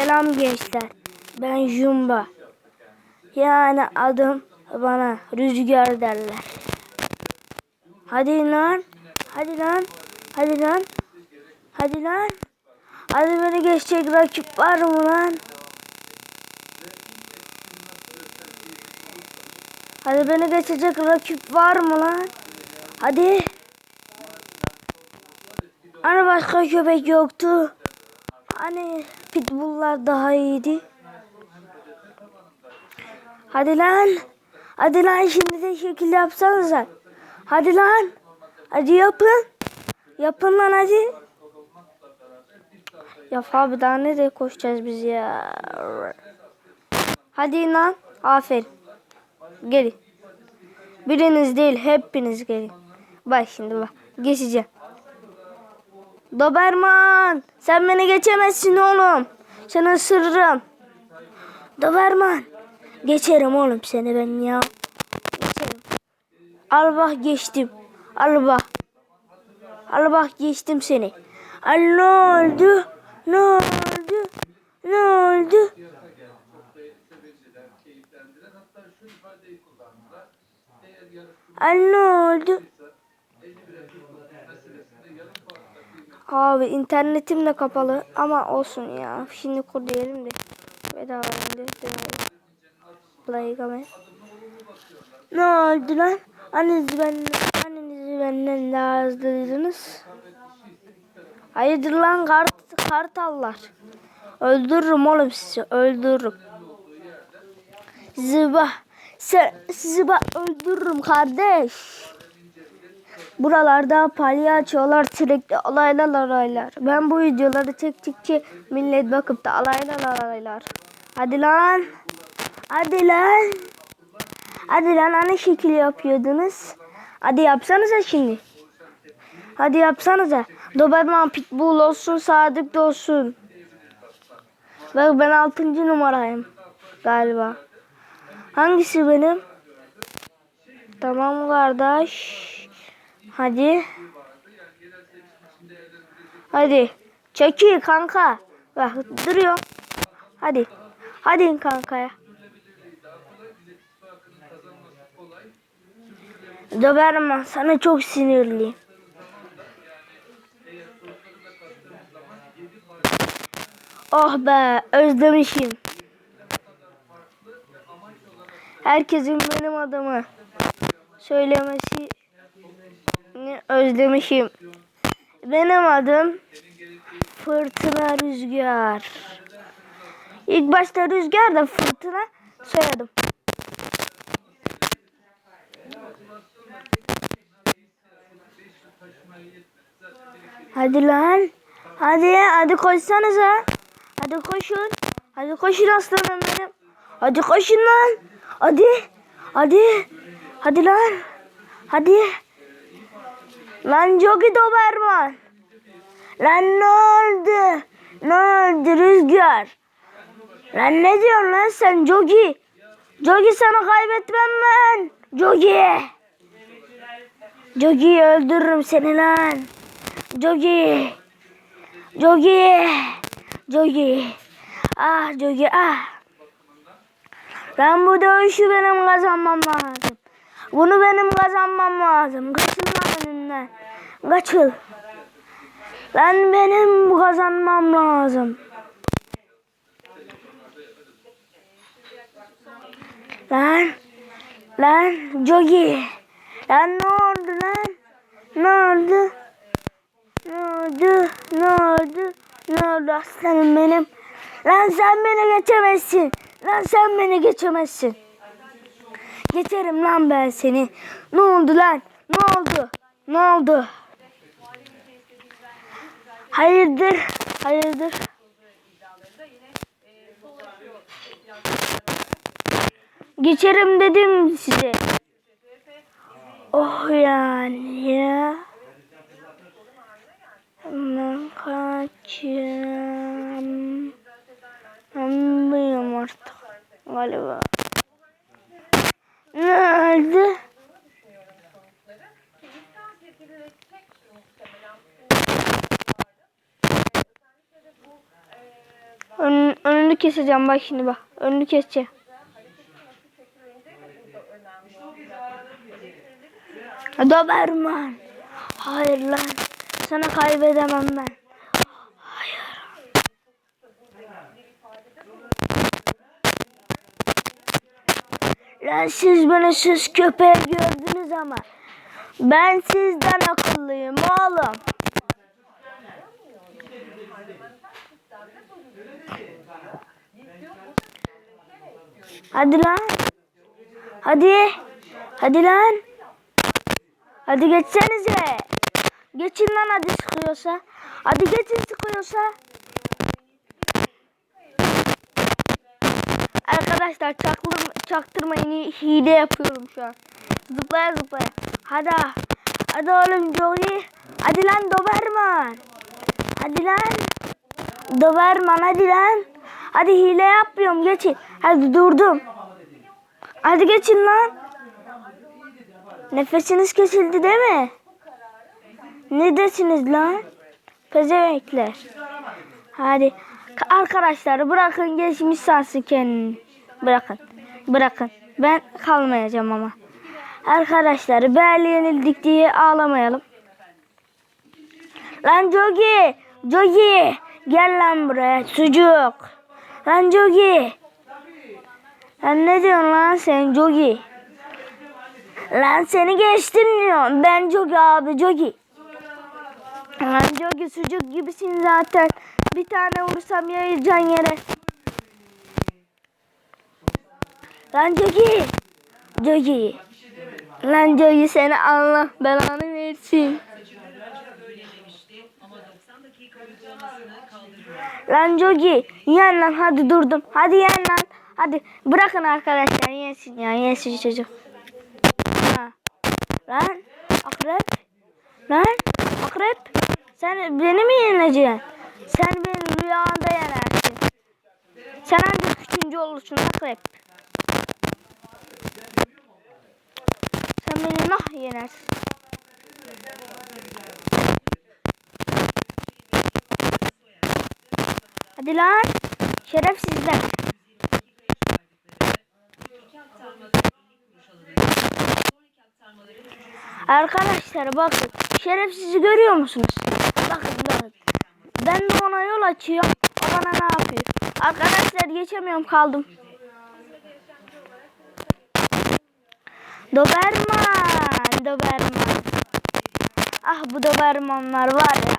Selam gençler. Ben Jumba. Yani adım bana rüzgar derler. Hadi lan. Hadi lan. Hadi lan. Hadi lan. Hadi beni geçecek rakip var mı lan? Hadi beni geçecek rakip var mı lan? Hadi. Hani başka köpek yoktu? Hani pitbulllar daha iyiydi? Hadi lan. Hadi lan şimdi de şekil yapsanıza. Hadi lan. Hadi yapın. Yapın lan hadi. Ya abi daha nereye koşacağız biz ya? Hadi lan. Aferin. Gelin. Biriniz değil hepiniz gelin. Bak şimdi bak. Geçeceğim. Doberman. Sen beni geçemezsin oğlum. Seni ısırırım. Doberman. Geçerim oğlum seni ben ya. Geçerim. Al bak geçtim. Al bak. Al bak geçtim seni. Al ne oldu? Ne oldu? Ne oldu? Al ne oldu? Abi internetim de kapalı ama olsun ya. Şimdi kur diyelim de. Bedava deneyelim. Play game. Ne oldu lan? Annenizi benden, annenizi benden daha hızlıydınız. Hayırdır lan kart, kartallar. Öldürürüm oğlum sizi öldürürüm. Sizi bak, sizi bak öldürürüm kardeş. Buralarda palyaçolar sürekli alaylar alaylar. Ben bu videoları çektikçe millet bakıp da alaylar alaylar. Hadi lan. Hadi lan. Hadi lan hani şekil yapıyordunuz. Hadi yapsanıza şimdi. Hadi yapsanıza. Doberman Pitbull olsun, Sadık da olsun. Bak ben 6. numarayım galiba. Hangisi benim? Tamam kardeş. Hadi. Hadi. Çekil kanka. Bak duruyor. Hadi. Hadi kankaya. Doberman sana çok sinirliyim. Oh be özlemişim. Herkesin benim adımı söylemesi özlemişim. Benim adım Fırtına Rüzgar. İlk başta Rüzgar da Fırtına soyadım. Hadi lan. Hadi hadi koşsanıza. Hadi koşun. Hadi koşun aslanım benim. Hadi koşun lan. Hadi. Hadi. Hadi lan. Hadi. Lan Jogi Doberman. Lan ne oldu? Ne oldu Rüzgar? Lan ne diyorsun lan sen Jogi? Jogi sana kaybetmem ben. Jogi. Jogi öldürürüm seni lan. Jogi. Jogi. Jogi. Ah Jogi ah. Lan bu dövüşü benim kazanmam lazım. Bunu benim kazanmam lazım. Kaçın lan önümden. Kaçıl. Lan benim kazanmam lazım. Lan. Lan Jogi. Lan ne oldu lan? Ne oldu? Ne oldu? Ne oldu? Ne oldu aslanım benim? Lan sen beni geçemezsin. Lan sen beni geçemezsin. Geçerim lan ben seni. Ne oldu lan? Ne oldu? Ne oldu? Hayırdır? Hayırdır? Geçerim dedim size. Oh yani ya. Ben kaçayım. Ben bilmiyorum artık. Galiba. Nerede? Ön, ön, önünü keseceğim bak şimdi bak. Önünü keseceğim. Doberman. Hayır lan. Sana kaybedemem ben. Hayır. Lan siz beni süs köpeği gördünüz ama ben sizden akıllıyım oğlum. Hadi lan. Hadi. Hadi lan. Hadi geçsenize. Geçin lan hadi sıkıyorsa. Hadi geçin sıkıyorsa. Arkadaşlar çaktırma, çaktırmayın hile yapıyorum şu an. Zıplaya zıplaya. Hadi. Hadi oğlum Joey. Hadi lan Doberman. Hadi lan. Doberman hadi lan. Hadi hile yapmıyorum geçin. Hadi durdum. Hadi geçin lan. Nefesiniz kesildi değil mi? Ne desiniz lan? Pezevekler. Hadi. Ka- Arkadaşlar bırakın geçmiş sansın kendini. Bırakın. Bırakın. Ben kalmayacağım ama. Arkadaşlar böyle yenildik diye ağlamayalım. Lan Jogi. Jogi. Gel lan buraya sucuk. Lan Jogi. Lan ne diyorsun lan sen Jogi? Lan seni geçtim diyorum. Ben Jogi abi Jogi. Lan Jogi sucuk gibisin zaten. Bir tane vursam yayılacaksın yere. Lan Jogi. Jogi. Lan Jogi seni Allah belanı versin. Lan Jogi lan hadi durdum. Hadi yen lan. Hadi bırakın arkadaşlar yesin ya yesin çocuk. Ha. Lan akrep. Lan akrep. Sen beni mi yeneceksin? Sen beni rüyanda yenersin. Sen ancak üçüncü olursun akrep. Sen beni nah yenersin. Hadi lan. Şerefsizler. Arkadaşlar bakın. Şerefsizi görüyor musunuz? Bakın bakın. Ben de ona yol açıyorum. O bana ne yapıyor? Arkadaşlar geçemiyorum kaldım. Doberman. Doberman. Ah bu Dobermanlar var ya.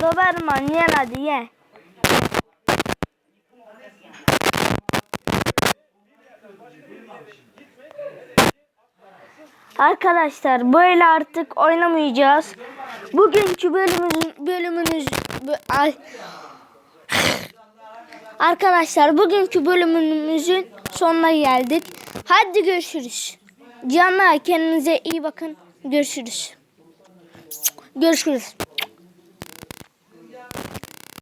Doberman yen hadi ye. Arkadaşlar böyle artık oynamayacağız. Bugünkü bölümümüz bölümünüz ay. Arkadaşlar bugünkü bölümümüzün sonuna geldik. Hadi görüşürüz. Canlar kendinize iyi bakın. Görüşürüz. Görüşürüz.